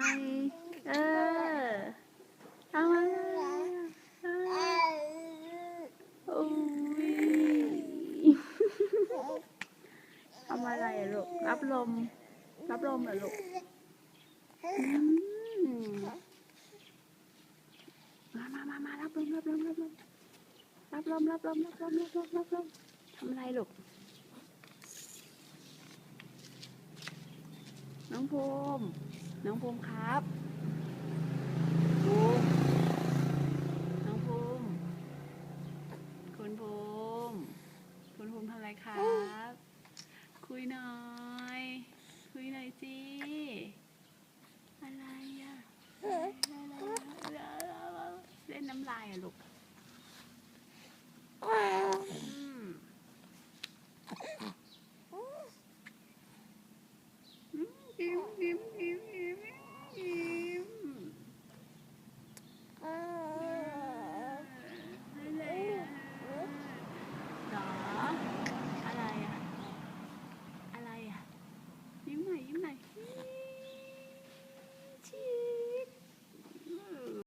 เออทำอะไรอะเออโอ้ยทำอะไรอะลูก รับลม รับลมเหรอลูกอืมมามามามารับลมรับลมรับลมรับลมรับลมรับลมรับลมรับลมทำอะไรลูก น้ องภูมิน้องภูมิครับภูมิน้องภูมิคุณภูมิคุณภูมิทำอะไรครับ คุยหน่อย คุยหน่อยสิอะไรอะเล่นน้ำลายอะลูกอืม ยิ้มยิ้มยิ้มยิ้มยิ้มอะไรอ่